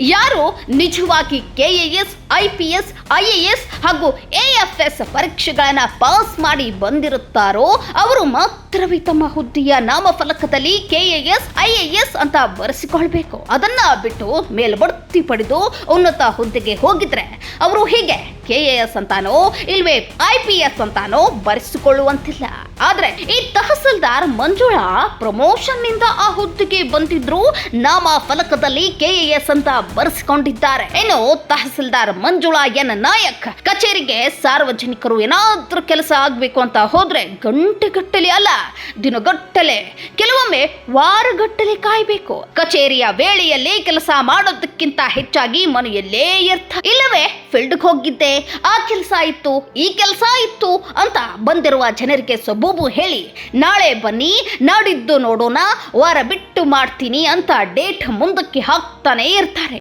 ಯಾರು ನಿಜವಾಗಿ KAS IPS IAS ಹಾಗೂ ಎ ಎಫ್ ಎಸ್ ಪರೀಕ್ಷೆಗಳನ್ನು ಪಾಸ್ ಮಾಡಿ ಬಂದಿರುತ್ತಾರೋ, ಅವರು ಮಾತ್ರವೇ ತಮ್ಮ ಹುದ್ದೆಯ ನಾಮಫಲಕದಲ್ಲಿ ಕೆಎಎಸ್ ಐಎಎಸ್ ಅಂತ ಬರೆಸಿಕೊಳ್ಬೇಕು. ಅದನ್ನ ಬಿಟ್ಟು ಮೇಲ್ಬಡ್ತಿ ಪಡೆದು ಉನ್ನತ ಹುದ್ದೆಗೆ ಹೋಗಿದ್ರೆ, ಅವರು ಹೀಗೆ? ಕೆಎಎಸ್ ಅಂತಾನೋ, ಇಲ್ವೇ ಐ ಪಿ ಎಸ್ ಅಂತಾನೋ ಬರೆಸಿಕೊಳ್ಳುವಂತಿಲ್ಲ. ಆದ್ರೆ ಈ ತಹಸೀಲ್ದಾರ್ ಮಂಜುಳಾ ಪ್ರಮೋಷನ್ನಿಂದ ಆ ಹುದ್ದೆಗೆ ಬಂದಿದ್ರು ನಾಮ ಫಲಕದಲ್ಲಿ ಎಸ್ ಅಂತ ಬರೆಸಿಕೊಂಡಿದ್ದಾರೆ. ಏನು ತಹಸೀಲ್ದಾರ್ ಮಂಜುಳಾ ಎನ್ ನಾಯಕ್ ಕಚೇರಿಗೆ ಸಾರ್ವಜನಿಕರು ಏನಾದ್ರೂ ಕೆಲಸ ಆಗ್ಬೇಕು ಅಂತ ಹೋದ್ರೆ ಗಂಟೆಗಟ್ಟಲೆ ಅಲ್ಲ, ದಿನಗಟ್ಟಲೆ, ಕೆಲವೊಮ್ಮೆ ವಾರಗಟ್ಟಲೆ ಕಾಯ್ಬೇಕು. ಕಚೇರಿಯ ವೇಳೆಯಲ್ಲಿ ಕೆಲಸ ಮಾಡೋದಕ್ಕಿಂತ ಹೆಚ್ಚಾಗಿ ಮನೆಯಲ್ಲೇ ಇರ್ತ. ಇಲ್ಲವೇ ಫೀಲ್ಡ್ಗೆ ಹೋಗಿದ್ದೆ. ಆ ಕೆಲಸ ಇತ್ತು, ಈ ಕೆಲಸ ಇತ್ತು ಅಂತ ಬಂದಿರುವ ಜನರಿಗೆ ಸಬೂಬು ಹೇಳಿ, ನಾಳೆ ಬನ್ನಿ, ನಾಡಿದ್ದು ನೋಡೋಣ, ವಾರ ಬಿಟ್ಟು ಮಾಡ್ತೀನಿ ಅಂತ ಡೇಟ್ ಮುಂದಕ್ಕೆ ಹಾಕ್ತಾನೆ ಇರ್ತಾರೆ.